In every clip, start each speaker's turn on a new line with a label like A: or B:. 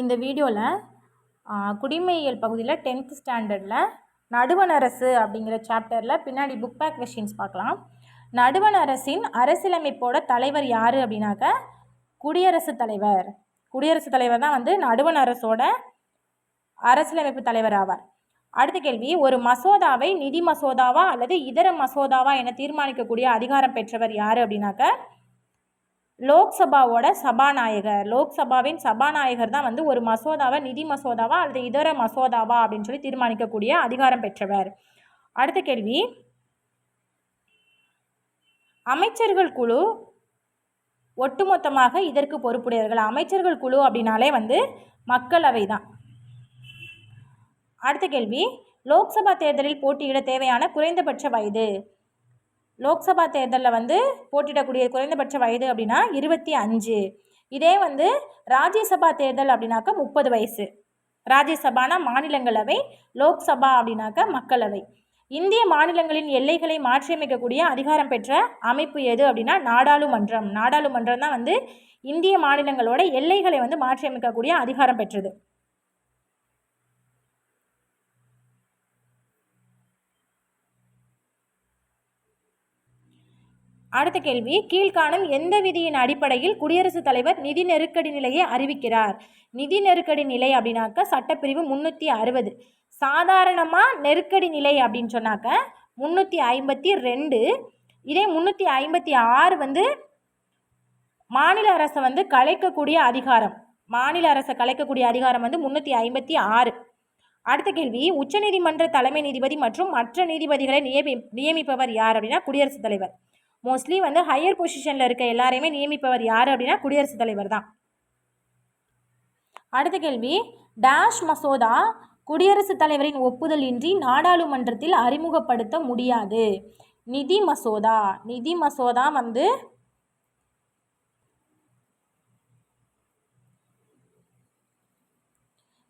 A: இந்த வீடியோவில் குடிமையியல் பகுதியில் டென்த் ஸ்டாண்டர்டில் நடுவண் அரசு அப்படிங்கிற சாப்டரில் பின்னாடி புக் பேக் கொஷின்ஸ் பார்க்கலாம். நடுவண் அரசின் அரசியலமைப்போட தலைவர் யார் அப்படின்னாக்க குடியரசுத் தலைவர். குடியரசுத் தலைவர் தான் வந்து நடுவண் அரசோட அரசியலமைப்பு தலைவர் ஆவார். அடுத்த கேள்வி ஒரு மசோதாவை நிதி மசோதாவா அல்லது இதர மசோதாவா என தீர்மானிக்கக்கூடிய அதிகாரம் பெற்றவர் யார் அப்படின்னாக்க லோக்சபாவோட சபாநாயகர். லோக்சபாவின் சபாநாயகர் தான் வந்து ஒரு மசோதாவை நிதி மசோதாவா அல்லது இதர மசோதாவா அப்படின்னு சொல்லி தீர்மானிக்கக்கூடிய அதிகாரம் பெற்றவர். அடுத்த கேள்வி. அமைச்சர்கள் குழு ஒட்டுமொத்தமாக இதற்கு பொறுப்புடையவர்கள். அமைச்சர்கள் குழு அப்படின்னாலே வந்து மக்களவை தான். அடுத்த கேள்வி. லோக்சபா தேர்தலில் போட்டியிட தேவையான குறைந்தபட்ச வயது. லோக்சபா தேர்தலில் வந்து போட்டியிடக்கூடிய குறைந்தபட்ச வயது அப்படின்னா இருபத்தி அஞ்சு. இதே வந்து ராஜ்யசபா தேர்தல் அப்படின்னாக்கா முப்பது வயசு. ராஜ்யசபானா மாநிலங்களவை லோக்சபா அப்படின்னாக்கா மக்களவை. இந்திய மாநிலங்களின் எல்லைகளை மாற்றியமைக்கக்கூடிய அதிகாரம் பெற்ற அமைப்பு எது அப்படின்னா நாடாளுமன்றம். நாடாளுமன்றம் தான் வந்து இந்திய மாநிலங்களோட எல்லைகளை வந்து மாற்றியமைக்கக்கூடிய அதிகாரம் பெற்றது. அடுத்த கேள்வி கீழ்காணும் எந்த விதியின் அடிப்படையில் குடியரசுத் தலைவர் நிதி நெருக்கடி நிலையை அறிவிக்கிறார்? நிதி நெருக்கடி நிலை அப்படின்னாக்க சட்டப்பிரிவு முந்நூற்றி அறுபது. சாதாரணமாக நெருக்கடி நிலை அப்படின்னு சொன்னாக்க முந்நூற்றி ஐம்பத்தி ரெண்டு. இதே முந்நூற்றி ஐம்பத்தி ஆறு வந்து மாநில அரசை வந்து கலைக்கக்கூடிய அதிகாரம். மாநில அரசை கலைக்கக்கூடிய அதிகாரம் வந்து முந்நூற்றி ஐம்பத்தி ஆறு. அடுத்த கேள்வி உச்சநீதிமன்ற தலைமை நீதிபதி மற்றும் மற்ற நீதிபதிகளை நியமி நியமிப்பவர் யார் அப்படின்னா குடியரசுத் தலைவர். மோஸ்ட்லி வந்து ஹையர் பொசிஷனில் இருக்க எல்லாரையுமே நியமிப்பவர் யார் அப்படின்னா குடியரசுத் தலைவர் தான். அடுத்த கேள்வி. டேஷ் மசோதா குடியரசுத் தலைவரின் ஒப்புதல் இன்றி நாடாளுமன்றத்தில் அறிமுகப்படுத்த முடியாது. நிதி மசோதா. நிதி மசோதா வந்து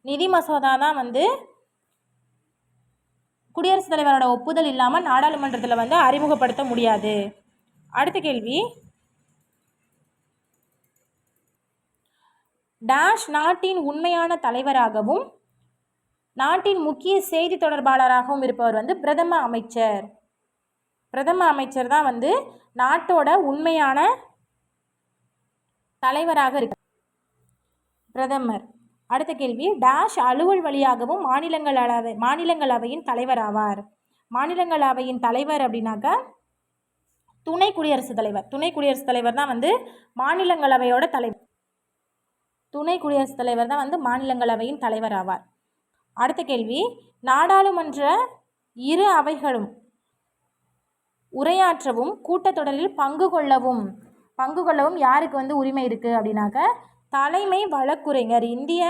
A: நிதி மசோதா தான் வந்து குடியரசுத் தலைவரோட ஒப்புதல் இல்லாமல் நாடாளுமன்றத்தில் வந்து அறிமுகப்படுத்த முடியாது. அடுத்த கேள்வி. டேஷ் நாட்டின் உண்மையான தலைவராகவும் நாட்டின் முக்கிய செய்தி தொடர்பாளராகவும் இருப்பவர் வந்து பிரதம அமைச்சர். பிரதம அமைச்சர் தான் வந்து நாட்டோட உண்மையான தலைவராக இருக்கு பிரதமர். அடுத்த கேள்வி டேஷ் அலுவல் வழியாகவும் மாநிலங்களவை மாநிலங்களவையின் தலைவர் ஆவார். மாநிலங்களவையின் தலைவர் அப்படின்னாக்கா துணை குடியரசுத் தலைவர். துணை குடியரசுத் தலைவர் தான் வந்து மாநிலங்களவையோட தலைவர். துணை குடியரசுத் தலைவர் தான் வந்து மாநிலங்களவையின் தலைவர் ஆவார். அடுத்த கேள்வி. நாடாளுமன்ற இரு அவைகளும் உரையாற்றவும் கூட்டத்தொடரில் பங்கு கொள்ளவும். பங்கு கொள்ளவும் யாருக்கு வந்து உரிமை இருக்குது அப்படின்னாக்க தலைமை வழக்குரைஞர் இந்திய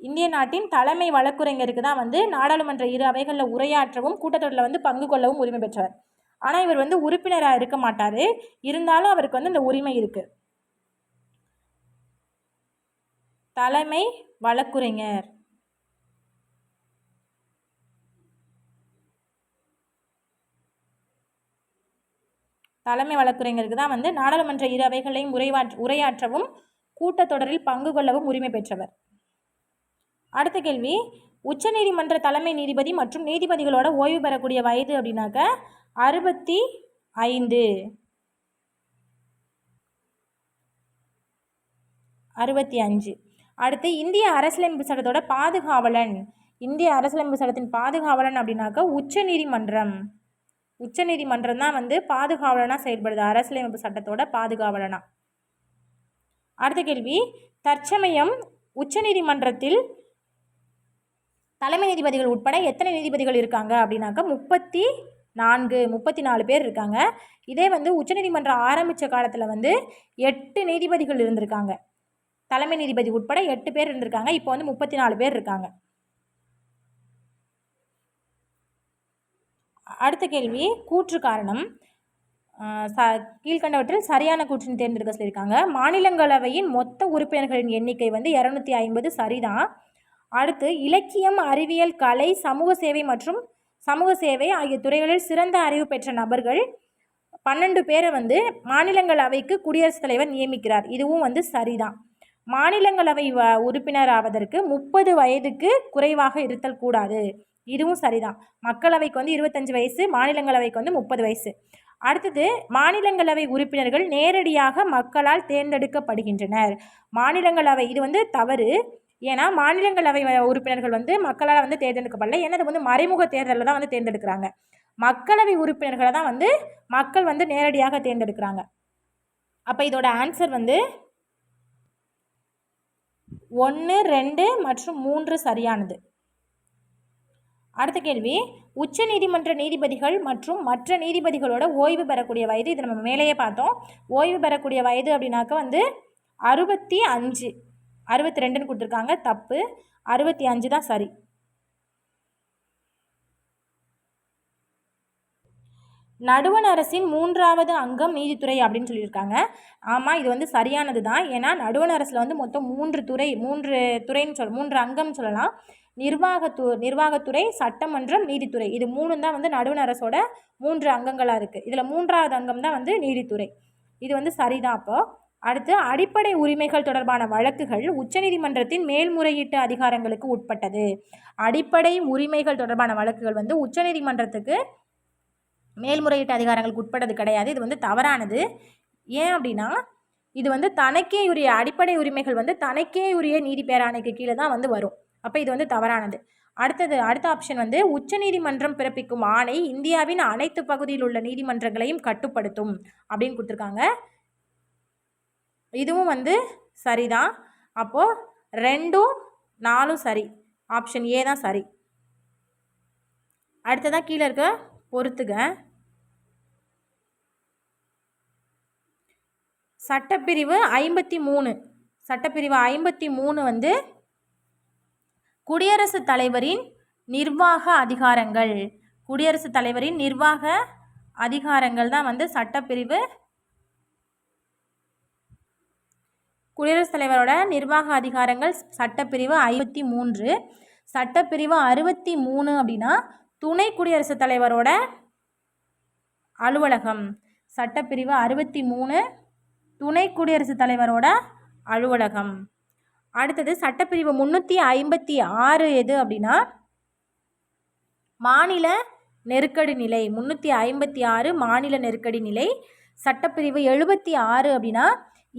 A: இந்திய நாட்டின் தலைமை வழக்குரைஞருக்கு தான் வந்து நாடாளுமன்ற இரு அவைகளில் உரையாற்றவும் கூட்டத்தொடரில் வந்து பங்கு கொள்ளவும் உரிமை பெற்றவர். ஆனால் இவர் வந்து உறுப்பினராக இருக்க மாட்டார். இருந்தாலும் அவருக்கு வந்து இந்த உரிமை இருக்குது தலைமை வழக்குரைஞர். தலைமை வழக்குரைஞருக்கு தான் வந்து நாடாளுமன்ற இரு அவைகளையும் உரையாற்ற உரையாற்றவும் கூட்டத்தொடரில் பங்கு கொள்ளவும் உரிமை பெற்றவர். அடுத்த கேள்வி உச்சநீதிமன்ற தலைமை நீதிபதி மற்றும் நீதிபதிகளோட ஓய்வு பெறக்கூடிய வயது அப்படின்னாக்க அறுபத்தி ஐந்து. அறுபத்தி அஞ்சு. அடுத்து இந்திய அரசியலமைப்பு சட்டத்தோட பாதுகாவலன். இந்திய அரசியலமைப்பு சட்டத்தின் பாதுகாவலன் அப்படின்னாக்கா உச்ச நீதிமன்றம். உச்ச நீதிமன்றம் தான் வந்து பாதுகாவலனாக செயல்படுது. அரசியலமைப்பு சட்டத்தோட பாதுகாவலனா. அடுத்த கேள்வி. தற்சமயம் உச்ச நீதிமன்றத்தில் தலைமை நீதிபதிகள் உட்பட எத்தனை நீதிபதிகள் இருக்காங்க அப்படின்னாக்கா முப்பத்தி நான்கு முப்பத்தி நாலு பேர் இருக்காங்க. இதே வந்து உச்சநீதிமன்றம் ஆரம்பித்த காலத்தில் வந்து எட்டு நீதிபதிகள் இருந்திருக்காங்க. தலைமை நீதிபதி உட்பட எட்டு பேர் இருந்திருக்காங்க. இப்போ வந்து முப்பத்தி நாலு பேர் இருக்காங்க. அடுத்த கேள்வி கூற்று காரணம். ச கீழ்கண்டவற்றில் சரியான கூற்றுன்னு தேர்ந்தெடுக்க சொல்லியிருக்காங்க. மாநிலங்களவையின் மொத்த உறுப்பினர்களின் எண்ணிக்கை வந்து இரநூத்தி ஐம்பது சரிதான். அடுத்து இலக்கியம் அறிவியல் கலை சமூக சேவை மற்றும் சமூக சேவை ஆகிய துறைகளில் சிறந்த அறிவு பெற்ற நபர்கள் பன்னெண்டு பேரை வந்து மாநிலங்களவைக்கு குடியரசுத் தலைவர் நியமிக்கிறார். இதுவும் வந்து சரிதான். மாநிலங்களவை வ உறுப்பினர் ஆவதற்கு முப்பது வயதுக்கு குறைவாக இருத்தல் கூடாது. இதுவும் சரிதான். மக்களவைக்கு வந்து இருபத்தஞ்சு வயசு மாநிலங்களவைக்கு வந்து முப்பது வயசு. அடுத்தது மாநிலங்களவை உறுப்பினர்கள் நேரடியாக மக்களால் தேர்ந்தெடுக்கப்படுகின்றனர். மாநிலங்களவை இது வந்து தவறு. ஏன்னா மாநிலங்களவை உறுப்பினர்கள் வந்து மக்களால் வந்து தேர்ந்தெடுக்கப்படல. ஏன்னா அது வந்து மறைமுக தேர்தலில் தான் வந்து தேர்ந்தெடுக்கிறாங்க. மக்களவை உறுப்பினர்களை தான் வந்து மக்கள் வந்து நேரடியாக தேர்ந்தெடுக்கிறாங்க. அப்போ இதோட ஆன்சர் வந்து ஒன்று ரெண்டு மற்றும் மூன்று சரியானது. அடுத்த கேள்வி. உச்ச நீதிமன்ற நீதிபதிகள் மற்றும் மற்ற நீதிபதிகளோட ஓய்வு பெறக்கூடிய வயது இது நம்ம மேலேயே பார்த்தோம். ஓய்வு பெறக்கூடிய வயது அப்படின்னாக்க வந்து அறுபத்தி அஞ்சு. அறுபத்தி ரெண்டுன்னு கொடுத்துருக்காங்க. தப்பு. அறுபத்தி அஞ்சு தான் சரி. நடுவண் அரசின் மூன்றாவது அங்கம் நீதித்துறை அப்படின்னு சொல்லியிருக்காங்க. ஆமாம் இது வந்து சரியானது தான். ஏன்னா நடுவண் அரசில் வந்து மொத்தம் மூன்று துறை மூன்று துறைன்னு சொல் மூன்று அங்கம்னு சொல்லலாம். நிர்வாகத்து நிர்வாகத்துறை சட்டமன்றம் நீதித்துறை. இது மூணு தான் வந்து நடுவண் அரசோட மூன்று அங்கங்களாக இருக்குது இதில் மூன்றாவது அங்கம் தான் வந்து நீதித்துறை. இது வந்து சரிதான் அப்போது அடுத்து அடிப்படை உரிமைகள் தொடர்பான வழக்குகள் உச்சநீதிமன்றத்தின் மேல்முறையீட்டு அதிகாரங்களுக்கு உட்பட்டது. அடிப்படை உரிமைகள் தொடர்பான வழக்குகள் வந்து உச்சநீதிமன்றத்துக்கு மேல்முறையீட்டு அதிகாரங்களுக்கு உட்பட்டது கிடையாது. இது வந்து தவறானது. ஏன் அப்படின்னா இது வந்து தனக்கே உரிய அடிப்படை உரிமைகள் வந்து தனக்கே உரிய நீதி பேராணைக்கு கீழே தான் வந்து வரும். அப்போ இது வந்து தவறானது. அடுத்தது அடுத்த ஆப்ஷன் வந்து உச்சநீதிமன்றம் பிறப்பிக்கும் ஆணை இந்தியாவின் அனைத்து பகுதியில் உள்ள நீதிமன்றங்களையும் கட்டுப்படுத்தும் அப்படின்னு கொடுத்துருக்காங்க. இதுவும் வந்து சரிதான். அப்போது ரெண்டும் நாலும் சரி. ஆப்ஷன் ஏ தான் சரி. அடுத்ததாக கீழே இருக்க பொறுத்துக. சட்டப்பிரிவு ஐம்பத்தி மூணு. சட்டப்பிரிவு ஐம்பத்தி மூணு வந்து குடியரசுத் தலைவரின் நிர்வாக அதிகாரங்கள். குடியரசுத் தலைவரின் நிர்வாக அதிகாரங்கள் தான் வந்து சட்டப்பிரிவு குடியரசுத் தலைவரோட நிர்வாக அதிகாரங்கள் சட்டப்பிரிவு ஐம்பத்தி மூன்று. சட்டப்பிரிவு அறுபத்தி மூணு அப்படின்னா துணை குடியரசுத் தலைவரோட அலுவலகம். சட்டப்பிரிவு அறுபத்தி மூணு துணை குடியரசுத் தலைவரோட அலுவலகம். அடுத்தது சட்டப்பிரிவு முந்நூற்றி ஐம்பத்தி ஆறு எது அப்படின்னா மாநில நெருக்கடி நிலை. முந்நூற்றி ஐம்பத்தி ஆறு மாநில நெருக்கடி நிலை. சட்டப்பிரிவு எழுபத்தி ஆறு அப்படின்னா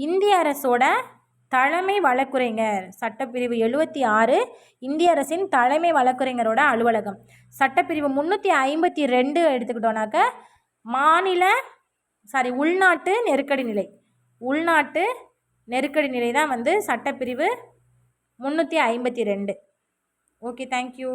A: இந்திய அரசோட தலைமை வழக்குரைஞர். சட்டப்பிரிவு எழுபத்தி ஆறு இந்திய அரசின் தலைமை வழக்குரைஞரோட அலுவலகம். சட்டப்பிரிவு முந்நூற்றி ஐம்பத்தி ரெண்டு எடுத்துக்கிட்டோன்னாக்க மாநில சாரி உள்நாட்டு நெருக்கடி நிலை. உள்நாட்டு நெருக்கடி நிலை தான் வந்து சட்டப்பிரிவு முந்நூற்றி ஐம்பத்தி ரெண்டு. Okay thank you